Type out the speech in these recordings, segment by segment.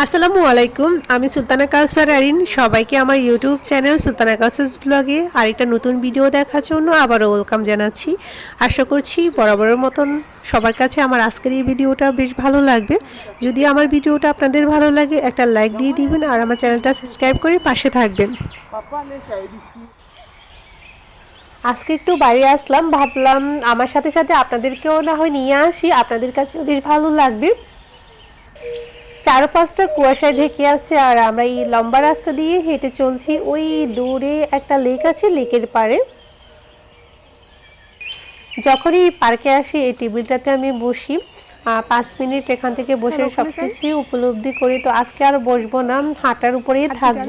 আসসালামু আলাইকুম, আমি সুলতানা কাউসার আরিন। সবাইকে আমার ইউটিউব চ্যানেল সুলতানা কাউসার ব্লগে আরেকটা নতুন ভিডিও দেখার জন্য আবারও ওয়েলকাম জানাচ্ছি। আশা করছি বরাবরের মতন সবার কাছে আমার আজকের এই ভিডিওটা বেশ ভালো লাগবে। যদি আমার ভিডিওটা আপনাদের ভালো লাগে, একটা লাইক দিয়ে দিবেন আর আমার চ্যানেলটা সাবস্ক্রাইব করে পাশে থাকবেন। আজকে একটু বাইরে আসলাম, ভাবলাম আমার সাথে সাথে আপনাদেরকেও না হয় নিয়ে আসি, আপনাদের কাছেও বেশ ভালো লাগবে। চার পাঁচটা কুয়াশায় ঢেকে আছে আর আমরা এই লম্বা রাস্তা দিয়ে হেঁটে চলছি ওই দূরে একটা লেক আছে লেকের পাড়ে। যখনই পার্কে আসি এই টেবিলটাতে আমি বসি। পাঁচ মিনিট এখান থেকে বসে সব কিছু উপলব্ধি করি। তো আজকে আর বসবো না হাঁটার উপরেই থাকব।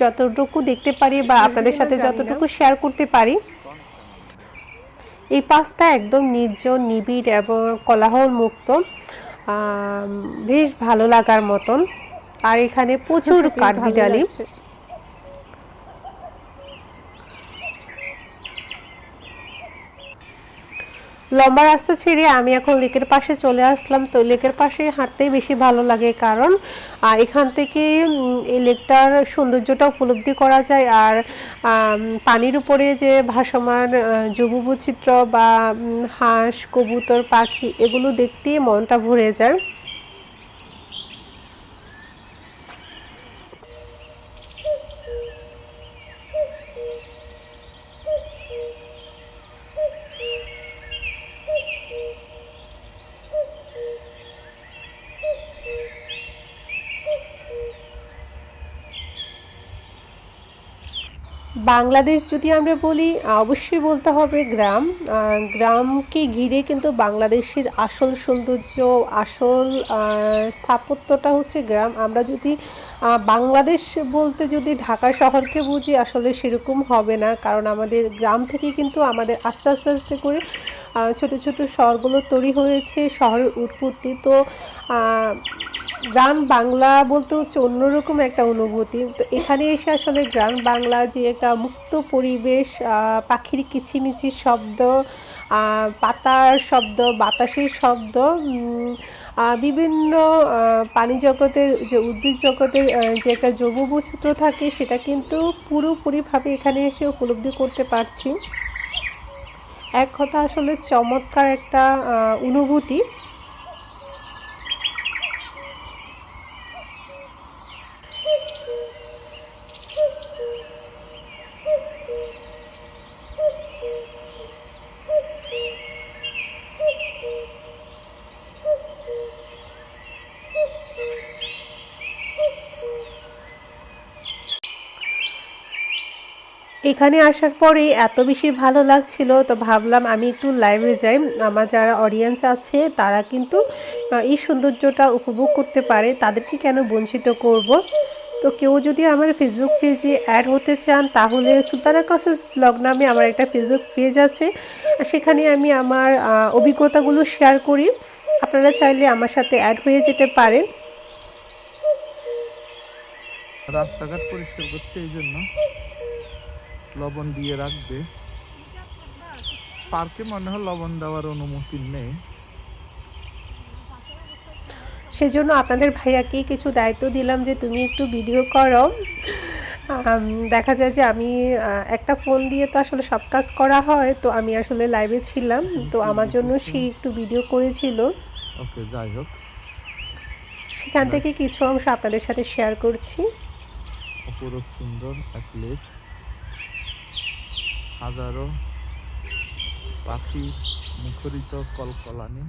যতটুকু দেখতে পারি বা আপনাদের সাথে যতটুকু শেয়ার করতে পারি এই পাশটা একদম নির্জন নিবিড় এবং কলাহল মুক্ত বেশ ভালো লাগার মতন। আর এখানে প্রচুর কাঠবিড়ালি। লম্বা রাস্তা ছেড়ে আমি এখন লেকের পাশে চলে আসলাম। তো লেকের পাশে হাঁটতেই বেশি ভালো লাগে কারণ এখান থেকে এই লেকটার সৌন্দর্যটা উপলব্ধি করা যায় আর পানির উপরে যে ভাসমান যুববৈচিত্র্য বা হাঁস, কবুতর, পাখি এগুলো দেখতেই মনটা ভরে যায়। বাংলাদেশ যদি আমরা বলি অবশ্যই বলতে হবে গ্রাম। গ্রামকে ঘিরে কিন্তু বাংলাদেশের আসল সৌন্দর্য, আসল স্থাপত্যটা হচ্ছে গ্রাম। আমরা যদি বাংলাদেশ বলতে যদি ঢাকা শহরকে বুঝি, আসলে সেরকম হবে না। কারণ আমাদের গ্রাম থেকে কিন্তু আমাদের আস্তে আস্তে আস্তে করে ছোট ছোট শহরগুলো তৈরি হয়েছে, শহরের উৎপত্তি। তো গ্রাম বাংলা বলতে হচ্ছে অন্যরকম একটা অনুভূতি। তো এখানে এসে আসলে গ্রাম বাংলা যে একটা মুক্ত পরিবেশ পাখির কিচিমিচির শব্দ পাতার শব্দ, বাতাসের শব্দ বিভিন্ন প্রাণী জগতের যে উদ্ভিদ জগতের যে একটা জৈববৈচিত্র্য থাকে সেটা কিন্তু পুরোপুরিভাবে এখানে এসে উপলব্ধি করতে পারছি। এক কথা আসলে চমৎকার একটা অনুভূতি। এখানে আসার পরে এত বেশি ভালো লাগছিল, তো ভাবলাম আমি একটু লাইভে যাই। আমার যারা অডিয়েন্স আছে, তারা কিন্তু এই সৌন্দর্যটা উপভোগ করতে পারে। তাদেরকে কেন বঞ্চিত করব? তো কেউ যদি আমার ফেসবুক পেজে অ্যাড হতে চান, তাহলে সুলতানা কসেস ব্লগ নামে আমার একটা ফেসবুক পেজ আছে। সেখানে আমি আমার অভিজ্ঞতাগুলো শেয়ার করি। আপনারা চাইলে আমার সাথে অ্যাড হয়ে যেতে পারেন। রাস্তাঘাট পরিষ্কার করছে, এই জন্য। লবণ দিয়ে রাখবে। পার্কে মনে হয় লবণ দেওয়ার অনুমতি নেই। সেজন্য আপনাদের ভাইয়াকে কিছু দায়িত্ব দিলাম যে তুমি একটু ভিডিও করো। দেখা যায় যে আমি একটা ফোন দিয়ে তো আসলে সব কাজ করা হয় তো আমি আসলে লাইভে ছিলাম তো আমার জন্য সে একটু ভিডিও করেছিল। ওকে যাই হোক। সেখান থেকে কিছু অংশ আপনাদের সাথে শেয়ার করছি। অপরূপ সুন্দর এক লেক হাজারো পাখি মুখরিত কলকলানি।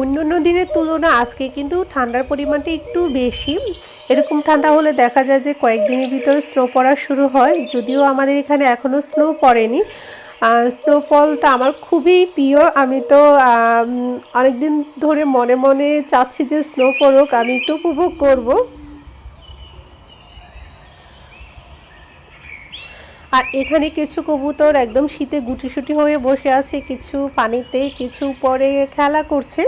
অন্য অন্য দিনের তুলনা আজকে কিন্তু ঠান্ডার পরিমাণটা একটু বেশি। এরকম ঠান্ডা হলে দেখা যায় যে কয়েকদিনের ভিতরে স্নো পড়া শুরু হয়। যদিও আমাদের এখানে এখনও স্নো পড়েনি। স্নোফলটা আমার খুবই প্রিয়। আমি তো অনেক দিন ধরে মনে মনে চাচ্ছি যে স্নো পড়ুক, আমি একটু উপভোগ করব। আর এখানে কিছু কবুতর একদম শীতে গুটিসুটি হয়ে বসে আছে, কিছু পানিতে, কিছু পরে খেলা করছে।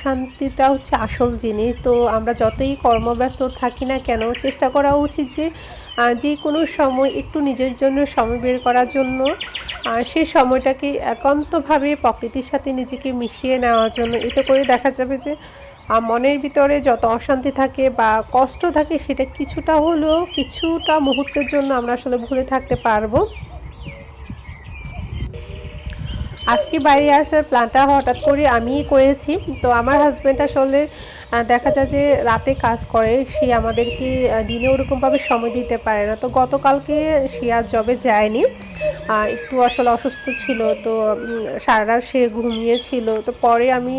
শান্তিটা হচ্ছে আসল জিনিস। তো আমরা যতই কর্মব্যস্ত থাকি না কেন, চেষ্টা করা উচিত যে যে কোনো সময় একটু নিজের জন্য সময় বের করার জন্য সে সময়টাকে একান্তভাবে প্রকৃতির সাথে নিজেকে মিশিয়ে নেওয়ার জন্য। এতে করে দেখা যাবে যে আহ, মনের ভিতরে যত অশান্তি থাকে বা কষ্ট থাকে সেটা কিছুটা হলেও কিছুটা মুহূর্তের জন্য আমরা আসলে ভুলে থাকতে পারব। আজকে বাইরে আসার প্ল্যানটা হঠাৎ করে আমিই করেছি। তো আমার হাজব্যান্ড আসলে দেখা যায় যে রাতে কাজ করে, সে আমাদেরকে দিনে ওরকমভাবে সময় দিতে পারে না। তো গতকালকে সে আর জবে যায়নি। একটু আসলে অসুস্থ ছিল, তো সারা রাত সে ঘুমিয়েছিল। তো পরে আমি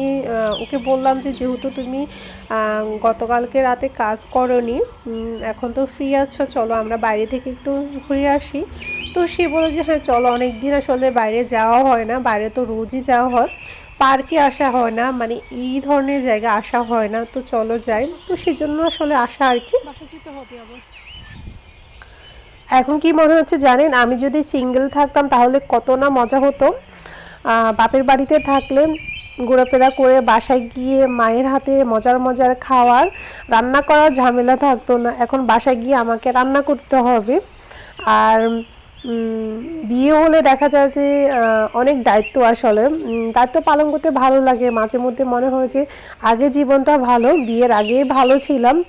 ওকে বললাম যে, যেহেতু তুমি গতকালকে রাতে কাজ করনি এখন তো ফ্রি আছো, চলো আমরা বাইরে থেকে একটু ঘুরে আসি। তো সে বলে যে হ্যাঁ চলো। অনেক দিন আসলে বাইরে যাওয়া হয় না, বাইরে তো রোজই যাওয়া হয়। পার্কে আসা হয় না মানে এই ধরনের জায়গা আসা হয় না, তো চলো যাই। তো সেজন্য আসলে আসা আর কি। এখন কি মনে হচ্ছে জানেন, আমি যদি সিঙ্গেল থাকতাম তাহলে কত না মজা হতো। বাপের বাড়িতে থাকলে ঘোরাফেরা করে বাসায় গিয়ে মায়ের হাতে মজার মজার খাওয়ার, রান্না করার ঝামেলা থাকতো না। এখন বাসায় গিয়ে আমাকে রান্না করতে হবে। আর বিয়ে হলে দেখা যায় যে অনেক দায়িত্ব আসলে। দায়িত্ব পালন করতে ভালো লাগে। মাঝে মধ্যে মনে হয় যে আগে জীবনটা ভালো বিয়ের আগেই ভালো ছিলাম।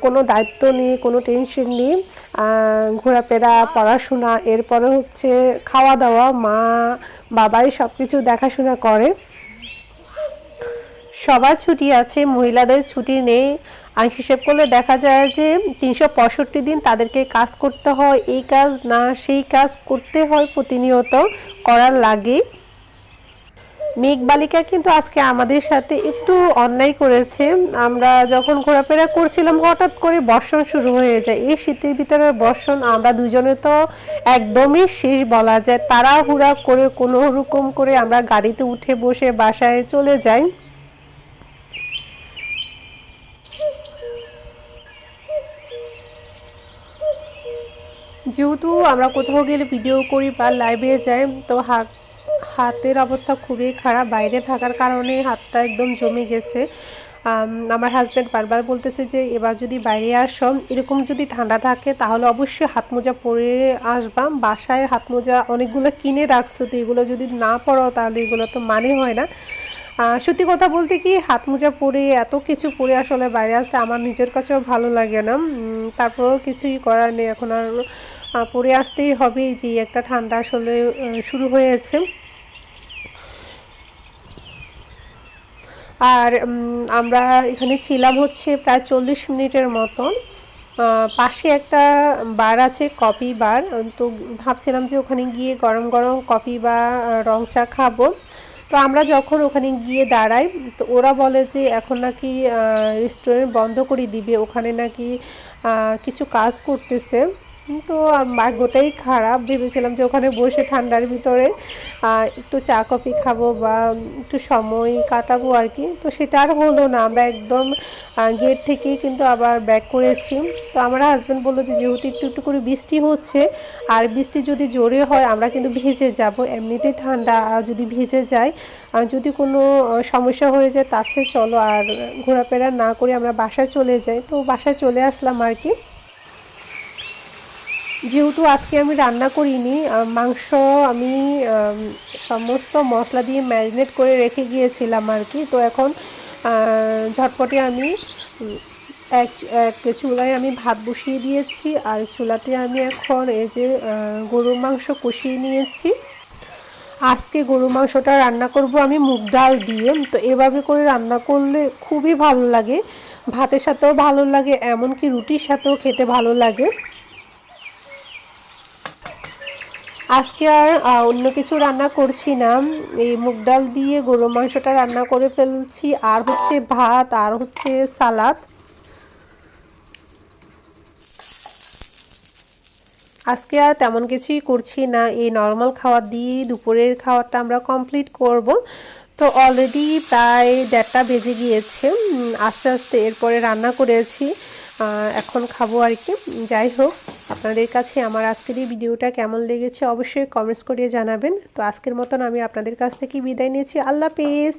কোনো দায়িত্ব নিয়ে কোনো টেনশন আহ, ঘোরাফেরা পড়াশোনা এরপরে হচ্ছে খাওয়া দাওয়া মা বাবাই সব কিছু দেখাশোনা করে। সবার ছুটি আছে মহিলাদের ছুটি নেই। আর হিসেব করলে দেখা যায় যে তিনশো পঁয়ষট্টি দিন তাদেরকে কাজ করতে হয়। এই কাজ না, সেই কাজ করতে হয় প্রতিনিয়ত করার লাগে মেঘ বালিকা কিন্তু আজকে আমাদের সাথে একটু অন্যায় করেছে। আমরা যখন ঘোরাফেরা করছিলাম, হঠাৎ করে বর্ষণ শুরু হয়ে যায়। এই শীতের ভিতরে বর্ষণ আমরা দুজনে তো একদমই শেষ বলা যায়। তাড়াহুড়া করে কোনো রকম করে আমরা গাড়িতে উঠে বসে বাসায় চলে যাই। যেহেতু আমরা কোথাও গেলে ভিডিও করি বা লাইভে যাই, তো হাত হাতের অবস্থা খুবই খারাপ, বাইরে থাকার কারণে হাতটা একদম জমে গেছে। আমার হাজব্যান্ড বারবার বলতেছে যে, এবার যদি বাইরে আসো, এরকম যদি ঠান্ডা থাকে, তাহলে অবশ্যই হাত মোজা পরে আসবা। বাসায় হাত মোজা অনেকগুলো কিনে রাখছো, তো এগুলো যদি না পরো, তাহলে এগুলো তো মানে হয় না। সত্যি কথা বলতে কি, হাত মোজা পরে এত কিছু পরে আসলে বাইরে আসতে আমার নিজের কাছেও ভালো লাগে না। তারপরেও কিছুই করার নেই, এখন আর পরে আসতেই হবে যে একটা ঠান্ডা আসলে শুরু হয়েছে। আর আমরা এখানে ছিলাম হচ্ছে প্রায় চল্লিশ মিনিটের মতন। পাশে একটা বার আছে কপি বার। তো ভাবছিলাম যে ওখানে গিয়ে গরম গরম কপি বা রং চা খাব। তো আমরা যখন ওখানে গিয়ে দাঁড়াই, তো ওরা বলে যে এখন নাকি রেস্টুরেন্ট বন্ধ করে দিবে। ওখানে নাকি কিছু কাজ করতেছে। তো আর ভাগ্যটাই খারাপ। ভেবেছিলাম যে ওখানে বসে ঠান্ডার ভিতরে একটু চা কফি খাব বা একটু সময় কাটাবো আর কি। তো সেটা আর হলো না। আমরা একদম গেট থেকেই কিন্তু আবার ব্যাক করেছি। তো আমার হাজব্যান্ড বলল যে, যেহেতু একটু একটু করে বৃষ্টি হচ্ছে, আর বৃষ্টি যদি জোরে হয়, আমরা কিন্তু ভিজে যাব। এমনিতেই ঠান্ডা, আর যদি ভিজে যায় যদি কোনো সমস্যা হয়ে যায় তাছে চলো। আর ঘোরাফেরা না করে আমরা বাসায় চলে যাই। তো বাসায় চলে আসলাম আর কি। যেহেতু আজকে আমি রান্না করিনি মাংস আমি সমস্ত মশলা দিয়ে ম্যারিনেট করে রেখে গিয়েছিলাম আর কি। তো এখন ঝটপটে আমি, এক এক চুলায় আমি ভাত বসিয়ে দিয়েছি আর চুলাতে আমি এখন এই যে গরুর মাংস কষিয়ে নিয়েছি। আজকে গরু মাংসটা রান্না করব আমি মুগ ডাল দিয়ে। তো এভাবে করে রান্না করলে খুবই ভালো লাগে। ভাতের সাথেও ভালো লাগে, এমনকি রুটির সাথেও খেতে ভালো লাগে। আজকে আর অন্য কিছু রান্না করছি না। এই মুগ ডাল দিয়ে গরু মাংসটা রান্না করে ফেলছি। আর হচ্ছে ভাত, আর হচ্ছে সালাদ। আজকে আর তেমন কিছুই করছি না। এই নর্মাল খাবার দিয়ে দুপুরের খাবারটা আমরা কমপ্লিট করব। তো অলরেডি প্রায় দেড়টা বেজে গিয়েছে। আস্তে আস্তে এরপরে রান্না করেছি। এখন খাব আর কি যাই হোক। আপনাদের কাছে আমার আজকের এই ভিডিওটা কেমন লেগেছে অবশ্যই কমেন্টস করে জানাবেন। তো আজকের মতন আমি আপনাদের কাছ থেকে বিদায় নিয়েছি। আল্লাহ পেস